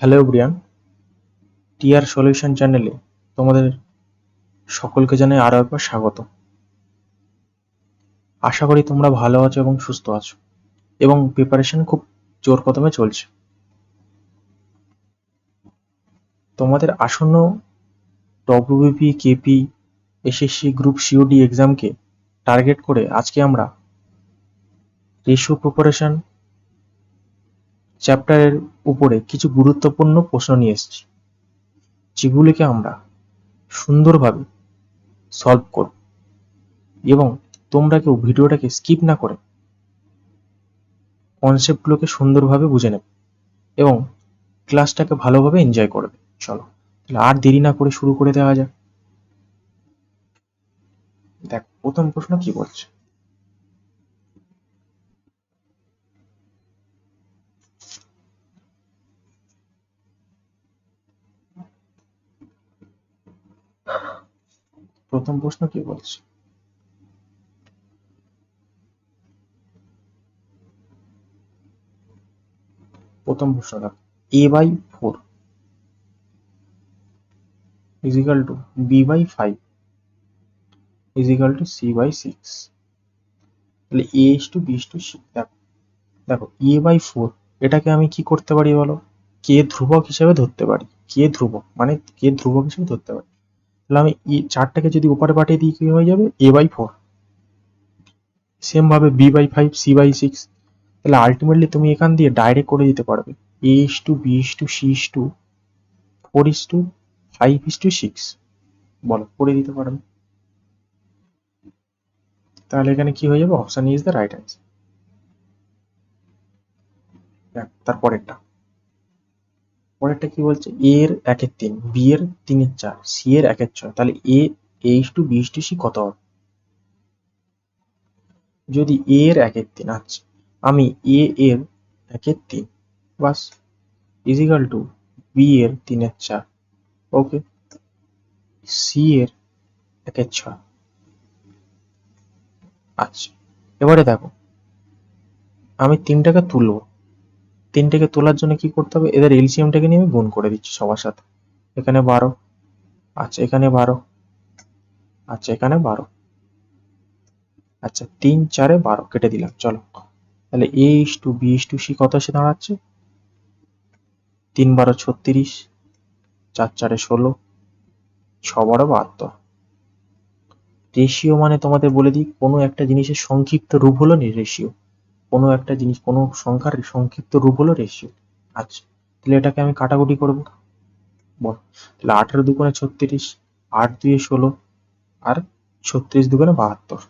Hello Brian TR solution চ্যানেলে তোমাদের সকলকে জানাই আরও একবার স্বাগত। আশা করি তোমরা ভালো আছো এবং সুস্থ আছো এবং প্রিপারেশন খুব জোর কদমে চলছে। তোমাদের আসন্ন WBP KP SSC group COD এক্সামকে target করে আজকে আমরা রেশিও প্রিপারেশন চ্যাপ্টারের উপরে কিছু গুরুত্বপূর্ণ প্রশ্ন নিয়ে এসেছি, যেগুলিকে আমরা সুন্দরভাবে সলভ করব এবং তোমরা কেউ ভিডিওটাকে স্কিপ না করে কনসেপ্টগুলোকে সুন্দরভাবে বুঝে নেবে এবং ক্লাসটাকে ভালোভাবে এনজয় করবে চলো, তাহলে আর দেরি না করে শুরু করে দেওয়া যাক। দেখ, প্রথম প্রশ্ন কি বলছে? প্রথম প্রশ্ন কি বলছে? প্রথম প্রশ্ন দেখ A by four is equal to by five is equal to c by six তাহলে a is to b to c, দেখো দেখো, a by ফোর এটাকে আমি কি করতে পারি বলো? কে ধ্রুবক হিসেবে ধরতে পারি? কে ধ্রুবক মানে কে ধ্রুবক হিসেবে ধরতে পারি? তাহলে আমি চারটাকে যদি উপরে পাঠিয়ে দিই, কি হয়ে যাবে? এ বাই ফোর সেম ভাবে B by five C by six তাহলে আলটিমেটলি তুমি এখান দিয়ে ডাইরেক্ট করে দিতে পারবে। A is to B is to C is to four is to five is to six বলো, করে দিতে পারবে তাহলে এখানে কি হয়ে যাবে? Option is the right answer তারপরেরটা। পরেরটা কি বলছে? এ এর একের তিন, বি এর তিনের চার, সি এর একের ছয়। তাহলে A, H to B to C কত? হবে যদি এ এর একের তিন আচ্ছা আমি এ এর একের তিন, বাস ইজিক্যাল টু বি এর তিনের চার ওকে সি এর একের ছয়। আচ্ছা এবারে দেখো, আমি তিনটাকে তুলবো। তিনটেকে তোলার জন্য কি করতে হবে? এদের এলসিএমটাকে নিয়ে আমি গুণ করে দিচ্ছি সবার সাথে। এখানে বারো। আচ্ছা এখানে বারো। আচ্ছা এখানে বারো। আচ্ছা তিন, চারে বারো। কেটে দিলাম, চলো। তাহলে A is to B is to C কত এসে দাঁড়াচ্ছে? তিন বারো ছত্রিশ, চার চারে ষোলো, ছ বারো বাহাত্তর। রেশিও মানে তোমাদের বলে দিই, কোনো একটা জিনিসের সংক্ষিপ্ত রূপ হলো রেশিও। কোনো একটা জিনিস, কোনো সংখ্যার সংক্ষিপ্ত রূপ হলো রেশিও আচ্ছা তাহলে এটাকে আমি কাটাকুটি করব। বল, তাহলে আঠেরো দুগুণে ছত্রিশ, আট দুয়ে ষোলো, আর ছত্রিশ দুগুণে বাহাত্তর।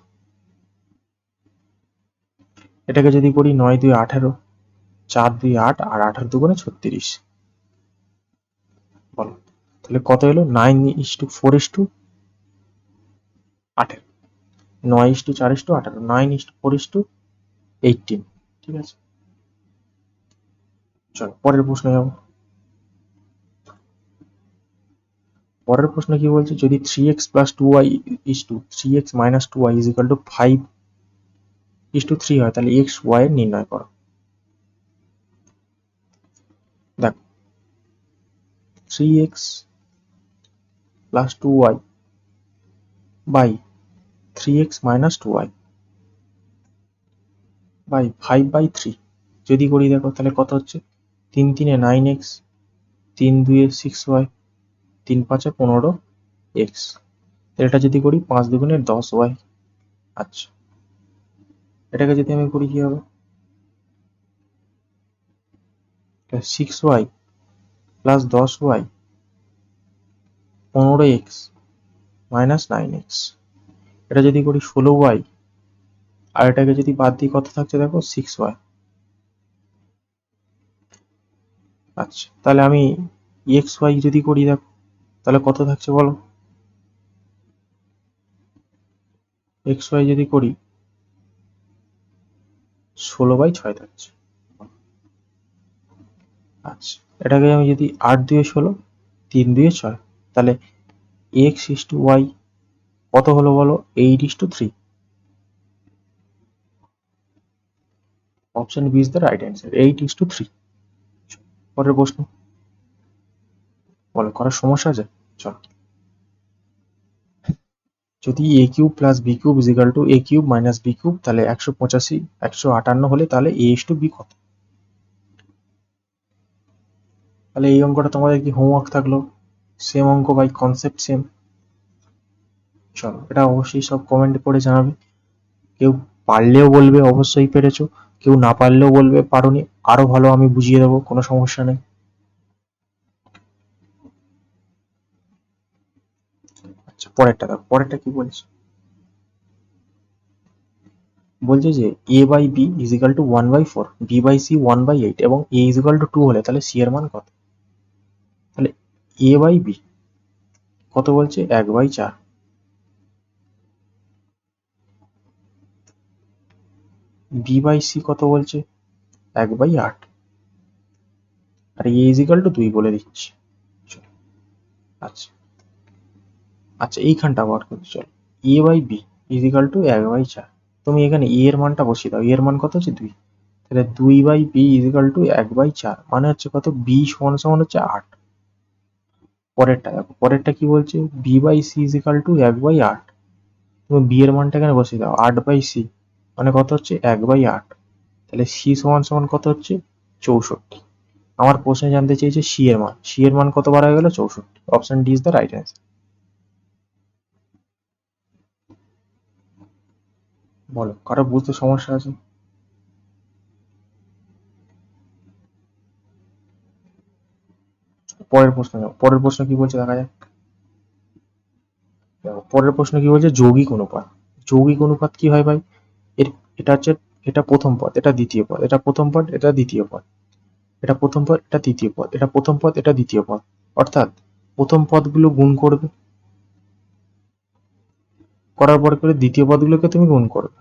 এটাকে যদি করি নয় দুই আঠারো, চার দুই আট, আর আঠারো দুগুণে ছত্রিশ। বলো, তাহলে কত এলো? Nine is to four is to আঠেরো। নয় ইস টু চার ইস টু আঠারো। Nine is to four is to eighteen ঠিক আছে? চলো, পরের প্রশ্ন যাব। পরের প্রশ্ন কি বলছে? যদি three X plus two Y is to three X minus two Y is equal to five is to three হয়, তাহলে এক্স ওয়াই নির্ণয় করো। দেখো three X plus two Y by three X minus two Y by five by three যদি করি দেখো, তাহলে কত হচ্ছে? তিন তিনে নাইন এক্স তিন দুয়ে সিক্স ওয়াই তিন পাঁচে পনেরো এক্স এটা যদি করি, পাঁচ দুগুণে দশ ওয়াই আচ্ছা। এটাকে যদি আমি করি, কি হবে? সিক্স ওয়াই প্লাস দশ ওয়াই পনেরো এক্স মাইনাস নাইন এক্স এটা যদি করি, ষোলো ওয়াই আর এটাকে যদি বাদ দিই কত থাকছে, দেখো সিক্স ওয়াই আচ্ছা তাহলে আমি এক্স ওয়াই যদি করি, দেখো, তাহলে কত থাকছে বলো? এক্স ওয়াই যদি করি, ষোলো বাই ছয় থাকছে। আচ্ছা এটাকে আমি যদি আট দুয়ে ষোলো, তিন দুয়ে ছয়, তাহলে এক্স ইস টু ওয়াই কত হলো বলো? Eight is to three option B is the right answer eight is to three পরের প্রশ্ন। বলো, করার সমস্যা আছে? চলো। যদি A cube plus B cube is equal to A cube minus B cube তাহলে একশো পঁচাশি, একশো আটান্ন হলে তাহলে এ ইস টু বি কত? তাহলে এই অঙ্কটা তোমাদের কি হোমওয়ার্ক থাকল? সেম অঙ্ক বাই কনসেপ্ট সেম চলো, এটা অবশ্যই সব কমেন্ট করে জানাবে। কেউ পারলেও বলবে, অবশ্যই পেরেছ। কেউ না পারলেও বলবে, পারোনি, আরও ভালো আমি বুঝিয়ে দেবো, কোনো সমস্যা নেই। আচ্ছা পরেরটা দেখো, পরেরটা কি বলছে বলছে যে A by B is equal to one by four B by C one by eight এবং এ ইজিক্যাল টু টু হলে তাহলে সি এর মান কত? তাহলে এ বাই বি কত বলছে? এক বাই চার। বি বাই সি কত বলছে? এক বাই আট। আর এ ইজিক্যাল টু দুই বলে দিচ্ছি। আচ্ছা। আচ্ছা এইখানটা বার করতে চলো। A by B is equal to এক বাই চার। তুমি এখানে এ এর মানটা বসিয়ে দাও। এর মান কত হচ্ছে? দুই। তাহলে দুই by B is equal to এক বাই চার। মানে হচ্ছে কত? বি সমান সমান হচ্ছে আট। পরেরটা দেখো পরেরটা কি বলছে? B by C is equal to এক বাই আট। তুমি বি এর মানটা এখানে বসিয়ে দাও। আট বাই সি মানে কত হচ্ছে? এক বাই আট। তাহলে সি সমান সমান কত হচ্ছে? চৌষট্টি। আমার প্রশ্নে জানতে চেয়েছে সি এর মান। সি এর মান কত বার হয়ে গেল? চৌষট্টি। Option D is the right answer বলো, কারও বুঝতে সমস্যা আছে? পরের প্রশ্ন পরের প্রশ্ন কি বলছে? দেখা যাক। পরের প্রশ্ন কি বলছে? যৌগিক অনুপাত। যৌগিক অনুপাত কি হয় ভাই? এটা হচ্ছে, এটা প্রথম পদ, এটা দ্বিতীয় পদ, এটা প্রথম পদ, এটা দ্বিতীয় পদ, এটা প্রথম পদ, এটা তৃতীয় পদ, এটা প্রথম পদ, এটা দ্বিতীয় পদ, অর্থাৎ প্রথম পদগুলো গুণ করবে, করার পর করে দ্বিতীয় পদগুলোকে তুমি গুণ করবে।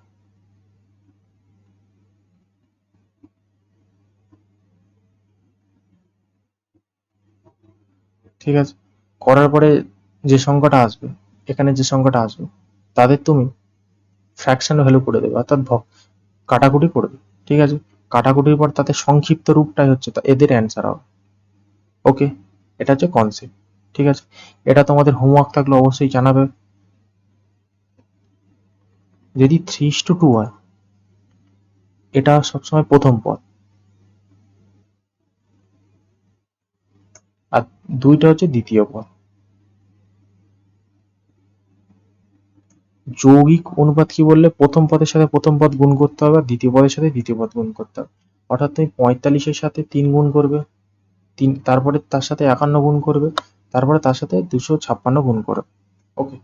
ঠিক আছে? করার পরে যে সংখ্যাটা আসবে, এখানে যে সংখ্যাটা আসবে, তাদের তুমি ফ্র্যাকশনে ভ্যালু করে দেবে, অর্থাৎ কাটাকুটি করবে ঠিক আছে? কাটাকুটির পর তাতে সংক্ষিপ্ত রূপটাই হচ্ছে এদের অ্যান্সার হবে। ওকে এটা হচ্ছে কনসেপ্ট ঠিক আছে? এটা তোমাদের হোমওয়ার্ক থাকলে অবশ্যই জানাবে। যদি থ্রি টু টু হয়, এটা সবসময় প্রথম পদ। আর দুইটা হচ্ছে দ্বিতীয় পদ। যৌগিক অনুপাত কি বললে? প্রথম পদের সাথে প্রথম পদ গুণ করতে হবে দ্বিতীয় পদের সাথে দ্বিতীয় পদ গুণ করতে হবে। অর্থাৎ তুমি পঁয়তাল্লিশের সাথে তিন গুণ করবে, তিন, তারপরে তার সাথে একান্ন গুণ করবে, তারপরে তার সাথে দুশো ছাপ্পান্ন গুণ করবে। ওকে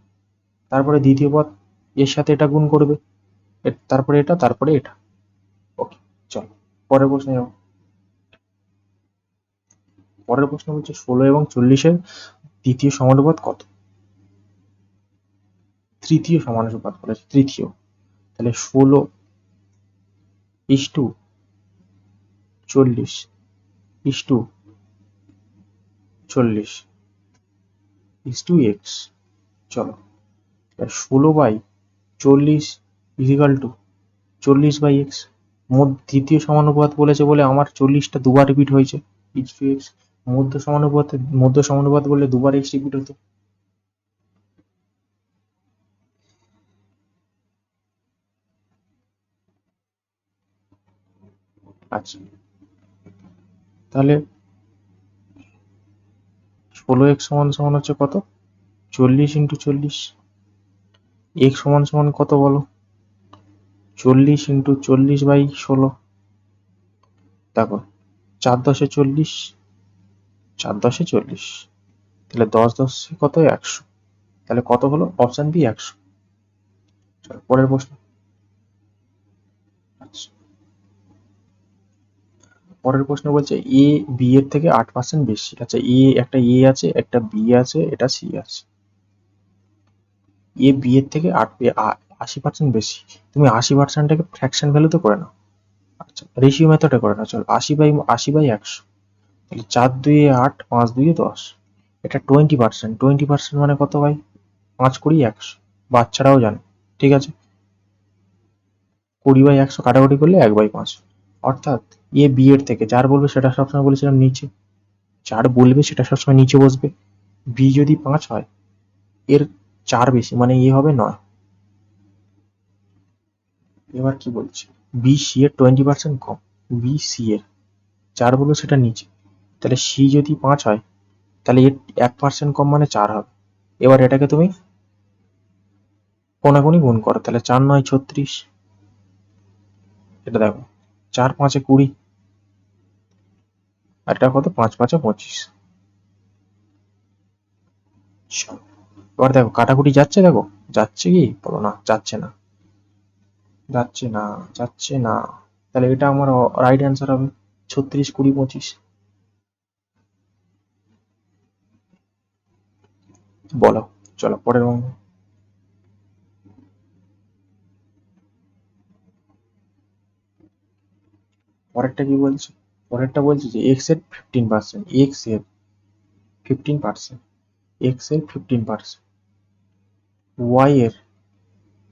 তারপরে দ্বিতীয় পদ, এর সাথে এটা গুণ করবে তারপরে এটা তারপরে এটা। ওকে চলো, পরের প্রশ্নে যাও পরের প্রশ্ন হচ্ছে ষোলো এবং চল্লিশের দ্বিতীয় সমানুপাত কত? তৃতীয় সমানুপাত বলেছে তৃতীয়। তাহলে ষোলো ইস টু চল্লিশ, ইস টু চল্লিশ, ইস টু এক্স। চলো ষোলো বাই চল্লিশ ইজিক্যাল টু চল্লিশ বাই এক্স। দ্বিতীয় সমানুপাত বলেছে বলে আমার চল্লিশটা দুবার রিপিট হয়েছে। ইস টু এক্স, মধ্য সমানুপাত মধ্য সমানুপাত বললে দুবার এক্স রিপিট হতো। আচ্ছা। তাহলে ষোলো এক্স সমান সমান হচ্ছে কত? চল্লিশ ইন্টু চল্লিশ। এক্স সমান সমান কত বলো? চল্লিশ ইন্টু চল্লিশ বাই ষোলো। দেখো, চার দশে চল্লিশ, চার দশে চল্লিশ। তাহলে দশ দশে কত? একশো। তাহলে কত হলো অপশন বি একশো। পরের প্রশ্ন। পরের প্রশ্ন বলছে, এ বি এর থেকে আট পার্সেন্ট বেশি। আচ্ছা এ একটা এ আছে, একটা বি আছে, এটা সি আছে। এ বি এর থেকে আট আশি পার্সেন্ট বেশি। তুমি আশি পার্সেন্টটাকে ফ্র্যাকশন ভ্যালুতে করে নাও। আচ্ছা রেশিও মেথডে করে নাও। চলো, আশি বাই আশি বাই একশো। তাহলে চার দুইয়ে আট, পাঁচ দুইয়ে দশ। এটা টোয়েন্টি পার্সেন্ট টোয়েন্টি পার্সেন্ট মানে কত ভাই? পাঁচ কুড়ি একশো। বাচ্চারাও জানে। ঠিক আছে? কুড়ি বাই একশো কাটাকুটি করলে এক বাই পাঁচ। অর্থাৎ এ বি এর থেকে যার বলবে সেটা সবসময় বলেছিলাম নিচে। যার বলবে সেটা সবসময় নিচে বসবে। বি যদি পাঁচ হয়, এর চার বেশি মানে এ হবে নয়। এবার কি বলছি? বি সি এর টোয়েন্টি পার্সেন্ট কম, বি সি এর। চার বলবে সেটা নিচে। তাহলে সি যদি পাঁচ হয়, তাহলে এর এক পার্সেন্ট কম মানে চার হবে। এবার এটাকে তুমি কোনাকুনি গুণ করো, তাহলে চার নয় ছত্রিশ। এটা দেখো। চার পাঁচে কুড়ি। আর এটা কত? পাঁচ পাঁচে পঁচিশ। এবার দেখো, কাটাকুটি যাচ্ছে দেখো? যাচ্ছে কি? বলো না, যাচ্ছে না। যাচ্ছে না যাচ্ছে না। তাহলে এটা আমার রাইট অ্যান্সার হবে ছত্রিশ, কুড়ি, পঁচিশ। বলো, চলো, পরের অঙ্ক পরেরটা কি বলছে? পরেরটা বলছে যে এক্সের ফিফটিন পার্সেন্ট এক্সের ফিফটিন পার্সেন্ট এক্সের ফিফটিন পার্সেন্ট ওয়াই এর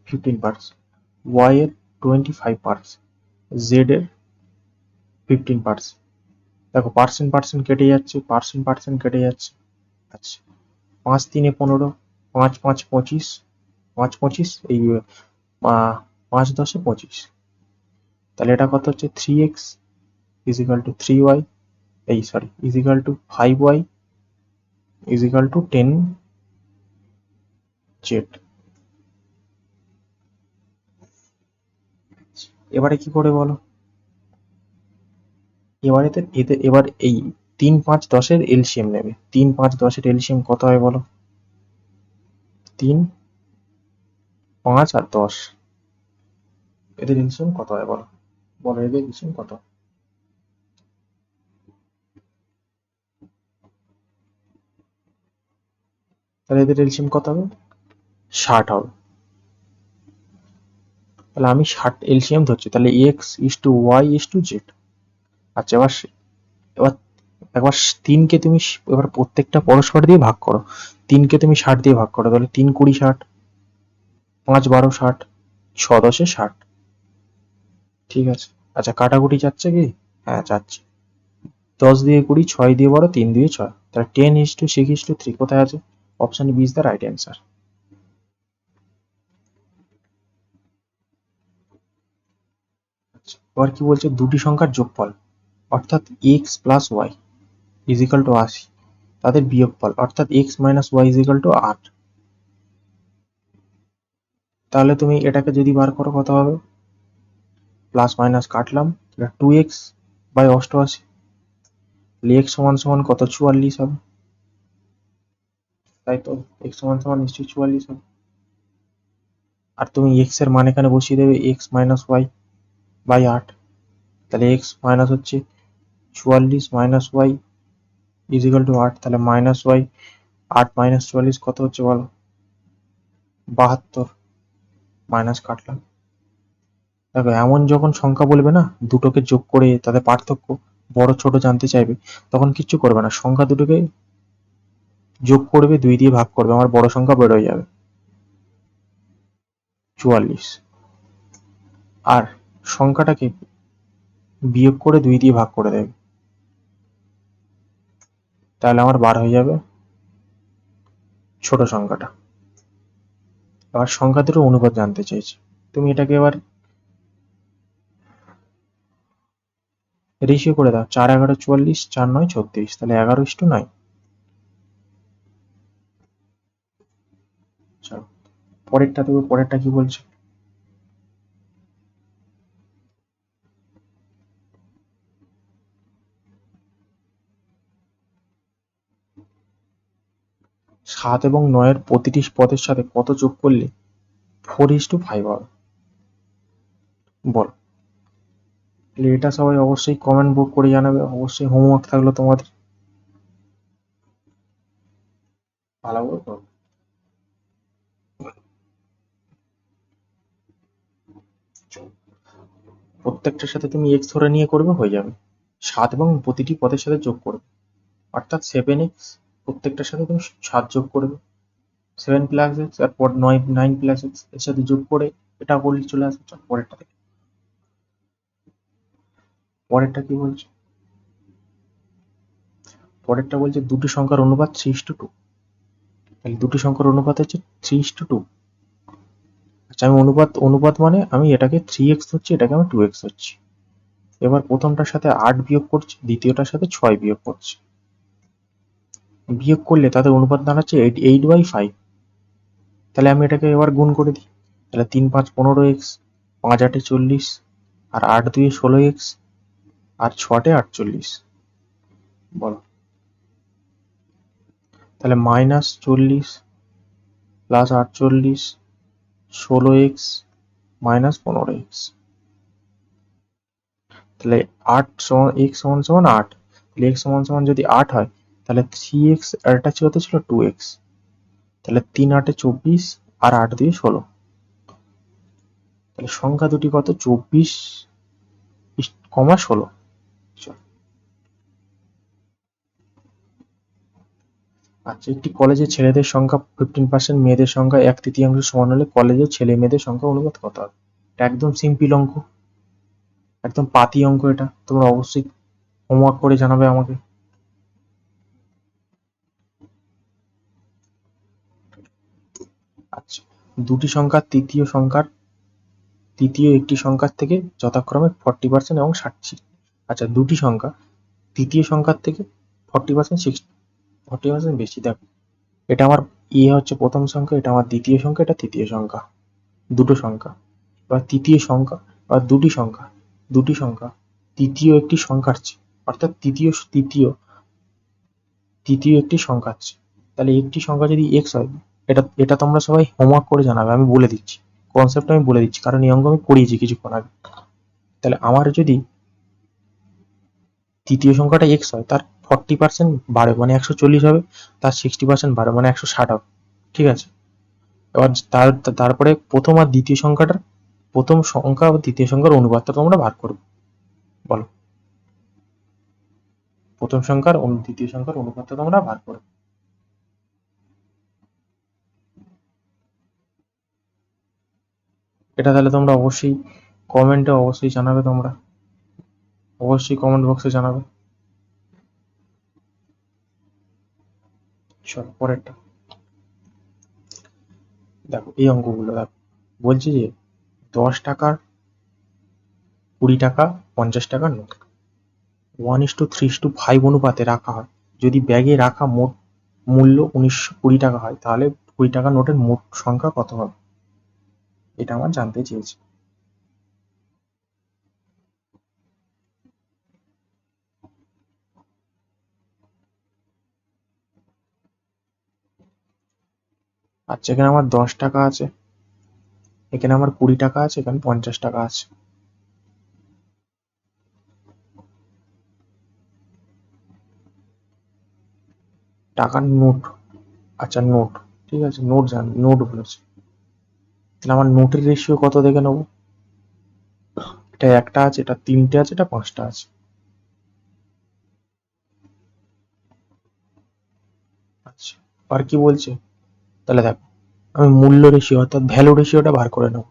ফিফটিন পার্সেন্ট ওয়াই এর টোয়েন্টি ফাইভ পার্সেন্ট জেড এর ফিফটিন পার্সেন্ট দেখো পার্সেন্ট পার্সেন্ট কেটে যাচ্ছে পার্সেন্ট পার্সেন্ট কেটে যাচ্ছে। আচ্ছা পাঁচ তিনে পনেরো, পাঁচ পাঁচ পঁচিশ পাঁচ পঁচিশ, এই পাঁচ দশে পঁচিশ। তাহলে এটা কত হচ্ছে? Three X is equal to three Y এই sorry is equal to five Y is equal to ten Z এবারে কি করে বলো? এবারে এতে, এবার এই তিন পাঁচ দশের এলসিএম নেবে। তিন পাঁচ দশের এলসিএম কত হয় বলো? তিন, পাঁচ আর দশ। এদের এলসিএম কত হয় বলো? বলো এদের এলসিএম কত তাহলে এদের এলসিএম কত হবে? ষাট হবে। তাহলে আমি ষাট এলসিএম ধরছি, তাহলে X is to Y is to Z. আচ্ছা এবার এবার একবার তিনকে তুমি এবার প্রত্যেকটা পরস্পর দিয়ে ভাগ করো। তিনকে তুমি ষাট দিয়ে ভাগ করো, তাহলে তিন কুড়ি ষাট, পাঁচ বারো ষাট, ছ দশে ষাট। ঠিক আছে। আচ্ছা কাটাকুটি যাচ্ছে কি? হ্যাঁ যাচ্ছে। দশ দিয়ে কুড়ি, ছয় দিয়ে বারো, তিন দিয়ে ছয়। তাহলে ten is to six is to three কোথায় আছে? Option B is the right answer এবার কি বলছে? দুটি সংখ্যার যোগফল, অর্থাৎ X plus Y is equal to আশি। তাদের বিয়োগফল, অর্থাৎ X minus Y is equal to আট। তাহলে তুমি এটাকে যদি বার করো, কত হবে? প্লাস মাইনাস কাটলাম। টু এক্স বাই অষ্টআশি। এক্স সমান সমান কত? চুয়াল্লিশ হবে। তাই তো এক্স সমান সমান নিশ্চয়ই চুয়াল্লিশ হবে। আর তুমি এক্সের মান এখানে বসিয়ে দেবে এক্স মাইনাস ওয়াই বাই আট। তাহলে এক্স মাইনাস হচ্ছে চুয়াল্লিশ মাইনাস ওয়াই ইজিক্যাল টু আট। তাহলে মাইনাস ওয়াই আট মাইনাস চুয়াল্লিশ কত হচ্ছে বলো? বাহাত্তর। মাইনাস কাটলাম। দেখো, এমন যখন সংখ্যা বলবে না, দুটোকে যোগ করে তাদের পার্থক্য বড় ছোট জানতে চাইবে, তখন কিচ্ছু করবে না। সংখ্যা দুটোকে যোগ করবে, দুই দিয়ে ভাগ করবে, আমার বড় সংখ্যা বের হয়ে যাবে। চুয়াল্লিশ। আর সংখ্যাটাকে বিয়োগ করে দুই দিয়ে ভাগ করে দেবে। তাহলে আমার বার হয়ে যাবে ছোট সংখ্যাটা। আবার সংখ্যা দুটোর অনুপাত জানতে চাইছি। তুমি এটাকে এবার রেশিও করে দাও। চার এগারো চুয়াল্লিশ, চার নয় ছত্রিশ। তাহলে এগারো ইস্টু নয়। পরেরটা দেবো, পরেরটা কি বলছে? সাত এবং নয়ের প্রতিটি পদের সাথে কত যোগ করলে? ফোর ইস টু ফাইভ হবে। বল। এটা সবাই অবশ্যই কমেন্ট বুক করে জানাবে, অবশ্যই হোমওয়ার্ক থাকল তোমাদের। ভালো প্রত্যেকটার সাথে তুমি এক্স ধরে নিয়ে করবে, হয়ে যাবে। সাত এবং প্রতিটি পদের সাথে যোগ করবে। অর্থাৎ সেভেন এক্স প্রত্যেকটার সাথে তুমি সাত যোগ করবে। সেভেন প্লাস এক্স আর পর নয় নাইন প্লাস এক্সের সাথে যোগ করে এটা করলে চলে আসবে পরেরটা দেখি পরেরটা কি বলছে? পরেরটা বলছে দুটি সংখ্যার অনুপাত থ্রি টু। টু তাহলে দুটি সংখ্যার অনুপাত হচ্ছে থ্রি টু। টু আচ্ছা আমি অনুপাত অনুপাত মানে আমি এটাকে থ্রি এক্স হচ্ছে এটাকে আমি টু এক্স হচ্ছি এবার প্রথমটার সাথে আট বিয়োগ করছি, দ্বিতীয়টার সাথে ছয় বিয়োগ করছি। বিয়োগ করলে তাদের অনুপাত দাঁড়াচ্ছে এইট এইট বাই ফাইভ তাহলে আমি এটাকে এবার গুণ করে দিই। তাহলে তিন, পাঁচ, পনেরো এক্স পাঁচ, আটে চল্লিশ, আর আট, দুয়ে ষোলো এক্স আর ছটে আটচল্লিশ। বলো। তাহলে মাইনাস চল্লিশ প্লাস আটচল্লিশ, ষোলো এক্স মাইনাস পনেরো এক্স তাহলে আট সমান এক্স সমান সমান আট। তাহলে এক্স সমান সমান যদি আট হয়, তাহলে থ্রি এক্স আর এটা কত ছিল? টু এক্স তাহলে তিন আটে চব্বিশ আর আট দিয়ে ষোলো। তাহলে সংখ্যা দুটি কত? চব্বিশ কমা ষোলো। আচ্ছা একটি কলেজে ছেলেদের সংখ্যা ফিফটিন পার্সেন্ট মেয়েদের সংখ্যা এক তৃতীয়াংশ সমান হলে কলেজের ছেলে মেয়েদের সংখ্যা অনুপাত কত হবে? এটা একদম সিম্পল অঙ্ক। একদম পাতি অঙ্ক এটা। তোমরা অবশ্যই হোমওয়ার্ক করে জানাবে আমাকে। আচ্ছা দুটি সংখ্যার তৃতীয় সংখ্যার, তৃতীয় একটি সংখ্যার থেকে যথাক্রমে ফর্টি পার্সেন্ট এবং ষাটটি আচ্ছা দুটি সংখ্যা তৃতীয় সংখ্যার থেকে forty percent sixty forty percent বেশি দেখো। এটা আমার ইয়ে হচ্ছে প্রথম সংখ্যা, এটা আমার দ্বিতীয় সংখ্যা, এটা তৃতীয় সংখ্যা। দুটো সংখ্যা। বা তৃতীয় সংখ্যা, বা দুটি সংখ্যা দুটি সংখ্যা, তৃতীয় একটি সংখ্যার চেয়ে অর্থাৎ তৃতীয় তৃতীয় তৃতীয় একটি সংখ্যার চেয়ে তাহলে একটি সংখ্যা যদি এক্স হয়, এটা এটা তোমরা সবাই হোমওয়ার্ক করে জানাবে, আমি বলে দিচ্ছি। কনসেপ্ট আমি বলে দিচ্ছি, কারণ এই অঙ্ক আমি করিয়েছি কিছুক্ষণ আগে। তাহলে আমার যদি তৃতীয় সংখ্যাটা এক্স হয়, তার ফর্টি পার্সেন্ট বাড়ে মানে একশো চল্লিশ হবে, তার সিক্সটি পার্সেন্ট বাড়ে মানে একশো ষাট হবে, ঠিক আছে? এবার তার, তারপরে প্রথম আর দ্বিতীয় সংখ্যাটার, প্রথম সংখ্যা ও দ্বিতীয় সংখ্যার অনুপাতটা তোমরা ভাগ করবে বলো। প্রথম সংখ্যার দ্বিতীয় সংখ্যার অনুপাতটা তোমরা ভাগ করবে এটা তাহলে তোমরা অবশ্যই কমেন্টে অবশ্যই জানাবে তোমরা। অবশ্যই কমেন্ট বক্সে জানাবে। চলো, পরেরটা। দেখো, এই অঙ্কগুলো, দেখো। বলছে যে, দশ টাকার কুড়ি টাকা, পঞ্চাশ টাকার note one is to three to five অনুপাতে রাখা হয়। যদি ব্যাগে রাখা মোট মূল্য উনিশশো কুড়ি টাকা হয়, তাহলে কুড়ি টাকার নোটের মোট সংখ্যা কত হবে? এটা আমার জানতে চেয়েছি। আচ্ছা এখানে আমার দশ টাকা আছে। এখানে আমার কুড়ি টাকা আছে, এখানে পঞ্চাশ টাকা আছে। টাকার নোট আচ্ছা নোট, ঠিক আছে, নোট জান, নোট বলেছে। তাহলে আমার নোটের রেশিও কত দেখে নেব? এটা একটা আছে, এটা তিনটে আছে, এটা পাঁচটা আছে। আচ্ছা আর কি বলছে? তাহলে দেখো, আমি মূল্য রেশিও অর্থাৎ ভ্যালু রেশিওটা বার করে নেব।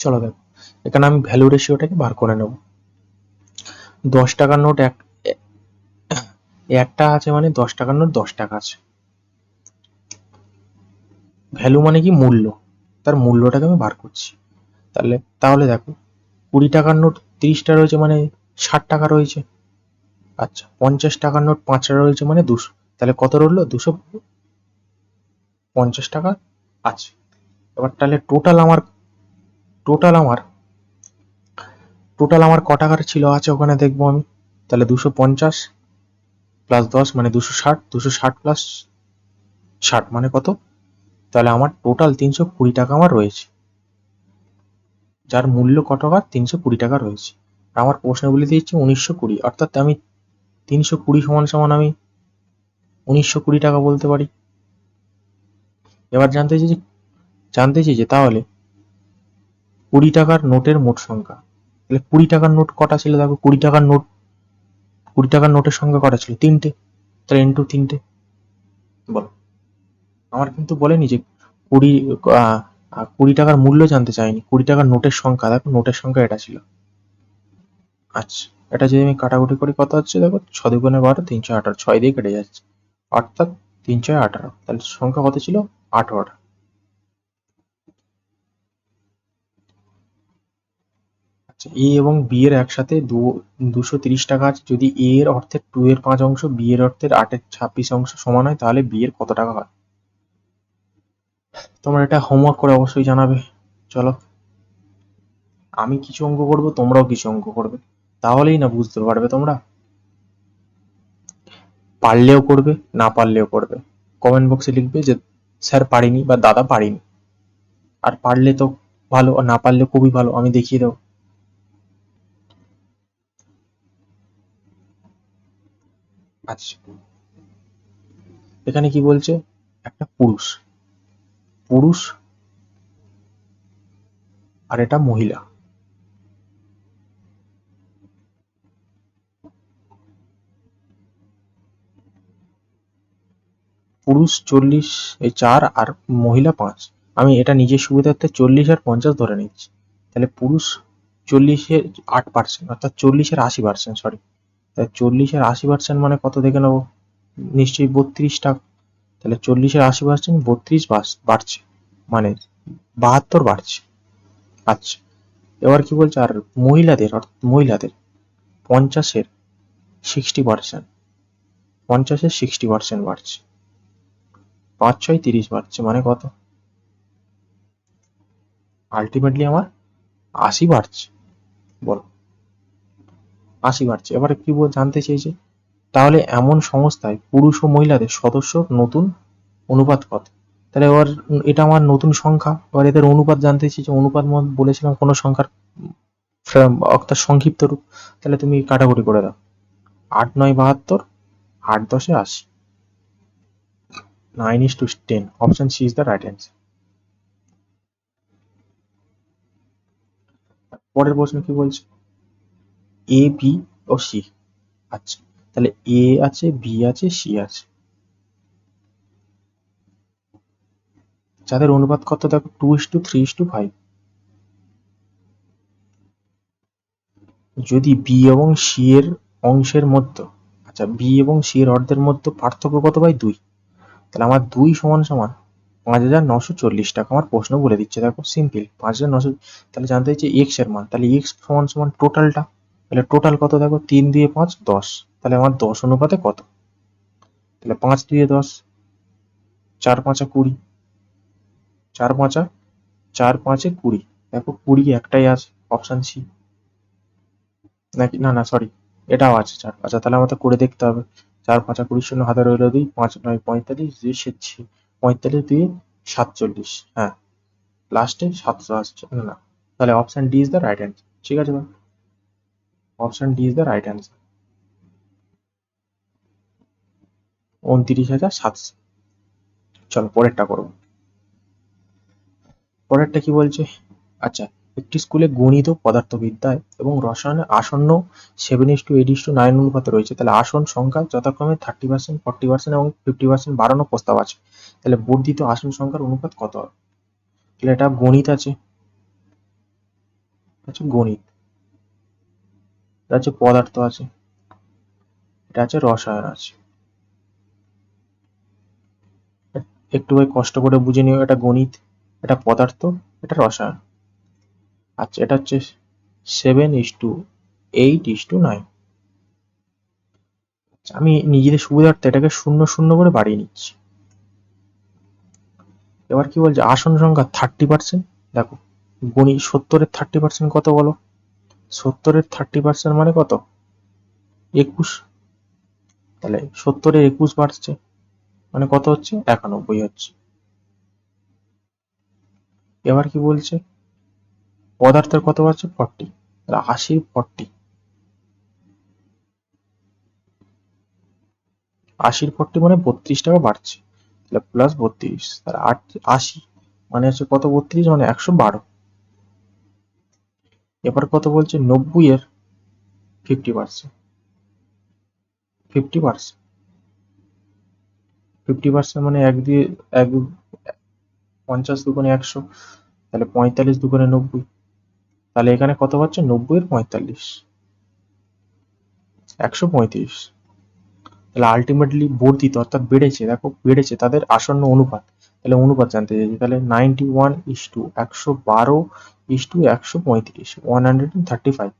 চলো দেখো, এখানে আমি ভ্যালু রেশিওটাকে বার করে নেব। দশ টাকার নোট এক একটা আছে মানে দশ টাকার নোট দশ টাকা আছে। ভ্যালু মানে কি মূল্য? তার মূল্যটাকে আমি বার করছি। তাহলে তাহলে দেখো, কুড়ি টাকার নোট তিরিশটা রয়েছে মানে ষাট টাকা রয়েছে। আচ্ছা পঞ্চাশ টাকার নোট পাঁচটা রয়েছে মানে দুশো। তাহলে কত রইল? দুশো পঞ্চাশ টাকা আছে। এবার তাহলে টোটাল আমার টোটাল আমার টোটাল আমার ক টাকার ছিল আছে ওখানে দেখব আমি। তাহলে দুশো পঞ্চাশ প্লাস দশ মানে দুশো ষাট দুশো ষাট প্লাস ষাট মানে কত? তাহলে আমার টোটাল তিনশো কুড়ি টাকা আমার রয়েছে। যার মূল্য কত টাকা তিনশো কুড়ি টাকা রয়েছে। আমার প্রশ্ন বলে দিয়েছে উনিশশো কুড়ি, অর্থাৎ আমি তিনশো কুড়ি সমান সমান আমি উনিশশো কুড়ি টাকা বলতে পারি। এবার জানতে চাই যে জানতে চাই যে তাহলে কুড়ি টাকার নোটের মোট সংখ্যা। তাহলে কুড়ি টাকার নোট কটা ছিল? দেখো, কুড়ি টাকার নোট, কুড়ি টাকার নোটের সংখ্যা কটা ছিল? তিনটে। তাহলে ইন্টু তিনটে। বলো। আমার কিন্তু বলেনি যে কুড়ি কুড়ি টাকার মূল্য জানতে চাইনি। কুড়ি টাকার নোটের সংখ্যা, দেখো নোটের সংখ্যা এটা ছিল। আচ্ছা এটা যদি আমি কাটাকুটি করি, কত হচ্ছে? দেখো ছ দুগুণে বারো তিনশো আঠারো, ছয় দিয়ে কেটে যাচ্ছে। অর্থাৎ তিন ছয় আঠারো। তাহলে সংখ্যা কত ছিল? আঠারোটা আচ্ছা এ এবং বি এর একসাথে দুশো তিরিশ টাকা আছে। যদি এ এর অর্থের টু এর পাঁচ অংশ, বি এর অর্থের আটের ছাব্বিশ অংশ সমান হয়, তাহলে বি এর কত টাকা হয়? তোমরা এটা হোমওয়ার্ক করে অবশ্যই জানাবে। চলো। আমি কিছু অঙ্ক করব, তোমরাও কিছু অঙ্ক করবে। তাহলেই না বুঝতে পারবে তোমরা। পারলেও করবে, না পারলেও করবে। কমেন্ট বক্সে লিখবে যে, স্যার পারিনি বা, দাদা পারিনি আর পারলে তো ভালো, আর না পারলে খুবই ভালো, আমি দেখিয়ে দেবো। আচ্ছা। এখানে কি বলছে? একটা পুরুষ। পুরুষ আর এটা মহিলা। পুরুষ চল্লিশ, এই চার আর মহিলা পাঁচ। আমি এটা নিজের সুবিধার্থে চল্লিশ আর পঞ্চাশ ধরে নিচ্ছি। তাহলে পুরুষ চল্লিশের আট পার্সেন্ট অর্থাৎ চল্লিশের আশি পার্সেন্ট সরি চল্লিশের আশি পার্সেন্ট মানে কত দেখে নেব? নিশ্চয়ই বত্রিশ টাকা তাহলে চল্লিশের আশি পার্সেন্ট বত্রিশ বাড়ছে। মানে বাহাত্তর বাড়ছে। আচ্ছা এবার কি বলছে? আর মহিলাদের অর্থাৎ মহিলাদের পঞ্চাশের সিক্সটি পার্সেন্ট পঞ্চাশের সিক্সটি পার্সেন্ট বাড়ছে। পাঁচ, ছয়, তিরিশ বাড়ছে মানে কত? আলটিমেটলি আমার আশি বাড়ছে। বলো। আশি বাড়ছে। এবারে কি বল, জানতে চেয়েছে? তাহলে এমন সংস্থায় পুরুষ ও মহিলাদের সদস্য নতুন অনুপাত কত? তাহলে এবার এটা আমার নতুন সংখ্যা। এবার এদের অনুপাত জানতে চেয়েছে অনুপাত মত বলেছিলাম কোনো সংখ্যার অর্থাৎ সংক্ষিপ্ত রূপ। তাহলে তুমি কাটাকুটি করে দাও। আট, নয়, বাহাত্তর, আট, দশে আশি। Nine is to ten option C is the right answer পরের প্রশ্ন কি বলছে? এ বি ও সি আচ্ছা। তাহলে এ আছে বি আছে সি আছে। যাদের অনুপাত কত দেখো two is to three is to five যদি বি এবং সি এর অংশের মধ্যে আচ্ছা বি এবং সি এর অর্ধের মধ্যে পার্থক্য কত পাই দুই? তাহলে আমার দুই সমান সমান পাঁচ হাজার নশো চল্লিশ টাকা আমার প্রশ্ন বলে দিচ্ছে, দেখো সিম্পল পাঁচ হাজার নশো, তাহলে জানতে চাইছে এক্সের মান। তাহলে এক্স সমান সমান টোটালটা তাহলে টোটাল কত দেখো, তিন দিয়ে পাঁচ, দশ। তাহলে আমার দশ অনুপাতে কত? তাহলে পাঁচ দিয়ে দশ, চার পাঁচা কুড়ি, চার পাঁচা, চার পাঁচে কুড়ি। দেখো কুড়ি একটাই আছে অপশান সি নাকি? না না সরি এটাও আছে চার পাঁচা। তাহলে আমাদের করে দেখতে হবে। চার পাঁচা কুড়ি শূন্য হাতে রইল দুই, পাঁচ নয়, পঁয়তাল্লিশ, দুই সেচ্ছি পঁয়তাল্লিশ দুই সাতচল্লিশ হ্যাঁ। লাস্টে সাতশো আসছে, না না। তাহলে option D is the right answer ঠিক আছে? Ma'am option D is the right answer উনত্রিশ হাজার সাতশো। চলো, পরেরটা করব। পরেরটা কি বলছে? আচ্ছা একটি স্কুলে গণিত পদার্থবিদ্যায় এবং রসায়নে আসন্ন seven is to eight is to nine অনুপাতে রয়েছে। তাহলে আসন সংখ্যা যথাক্রমে থার্টি পার্সেন্ট ফর্টি পার্সেন্ট এবং ফিফটি পার্সেন্ট বাড়ানোর প্রস্তাব আছে। তাহলে বর্ধিত আসন সংখ্যার অনুপাত কত হবে? তাহলে এটা গণিত আছে। আচ্ছা গণিত। এটা হচ্ছে পদার্থ আছে। এটা আছে রসায়ন আছে। একটু কষ্ট করে বুঝে নিও, এটা গণিত, এটা পদার্থ, এটা রসায়ন। আচ্ছা এটা হচ্ছে seven is to eight is to nine আমি নিজেদের সুবিধার্থে এটাকে শূন্য শূন্য করে বাড়িয়ে নিচ্ছি। এবার কি বলছে? আসন সংখ্যা থার্টি পার্সেন্ট দেখো গণিত সত্তরের থার্টি পার্সেন্ট কত বলো? সত্তরের থার্টি পার্সেন্ট মানে কত? একুশ। তাহলে সত্তরের একুশ বাড়ছে। মানে কত হচ্ছে? একানব্বই হচ্ছে। এবার কি বলছে? পদার্থের কত বাড়ছে ফর্টি আশি ফর্টি আশির ফর্টি মানে বত্রিশ টাকা বাড়ছে প্লাস বত্রিশ, তাহলে আট, আশি। মানে হচ্ছে কত বত্রিশ? মানে একশো বারো। এবার কত বলছে? নব্বই এর fifty percent fifty percent fifty percent মানে এক দিয়ে, এক পঞ্চাশ দুগুণে একশো, তাহলে পঁয়তাল্লিশ দুগুণে নব্বই। তাহলে এখানে কত পাচ্ছে? নব্বইয়ের পঁয়তাল্লিশ। একশো পঁয়ত্রিশ। তাহলে আলটিমেটলি বর্ধিত অর্থাৎ বেড়েছে, দেখো বেড়েছে, তাদের আসন্ন অনুপাত। তাহলে অনুপাত জানতে চাইছি, তাহলে নাইনটি ওয়ান ইস টু একশো বারো ইস টু একশো পঁয়ত্রিশ ওয়ান হান্ড্রেড থার্টি ফাইভ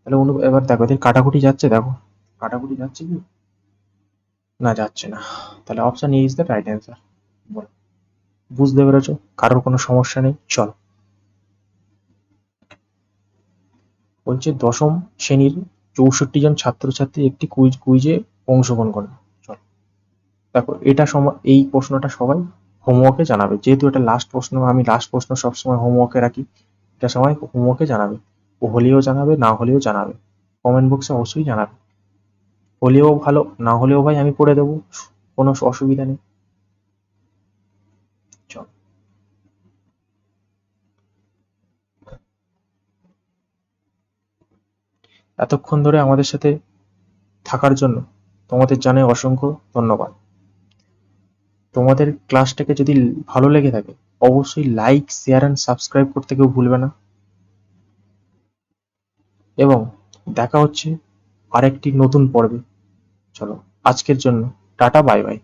তাহলে অনু, এবার দেখো, এদের কাটাকুটি যাচ্ছে, দেখো। কাটাকুটি যাচ্ছে কি? না, যাচ্ছে না। তাহলে option is the right answer বলো। বুঝতে পেরেছ? কারোর কোনো সমস্যা নেই? চলো। বলছে, দশম শ্রেণির চৌষট্টি জন ছাত্রছাত্রী একটি কুইজ, কুইজে অংশগ্রহণ করে। চলো। দেখো, এটা সময় এই প্রশ্নটা সবাই হোমওয়ার্কে জানাবে। যেহেতু এটা লাস্ট প্রশ্ন, আমি লাস্ট প্রশ্ন সবসময় হোমওয়ার্কে রাখি। এটা সবাই হোমওয়ার্কে জানাবে। ও হলেও জানাবে, না হলেও জানাবে। কমেন্ট বক্সে অবশ্যই জানাবে। হলেও ভালো, না হলেও ভাই আমি করে দেবো, কোনো অসুবিধা নেই। এতক্ষণ ধরে আমাদের সাথে থাকার জন্য তোমাদের জানাই অসংখ্য ধন্যবাদ। তোমাদের ক্লাসটাকে যদি ভালো লেগে থাকে, অবশ্যই লাইক, শেয়ার অ্যান্ড সাবস্ক্রাইব করতে কেউ ভুলবে না। এবং দেখা হচ্ছে আরেকটি নতুন পর্বে। চলো আজকের জন্য টাটা বাই বাই।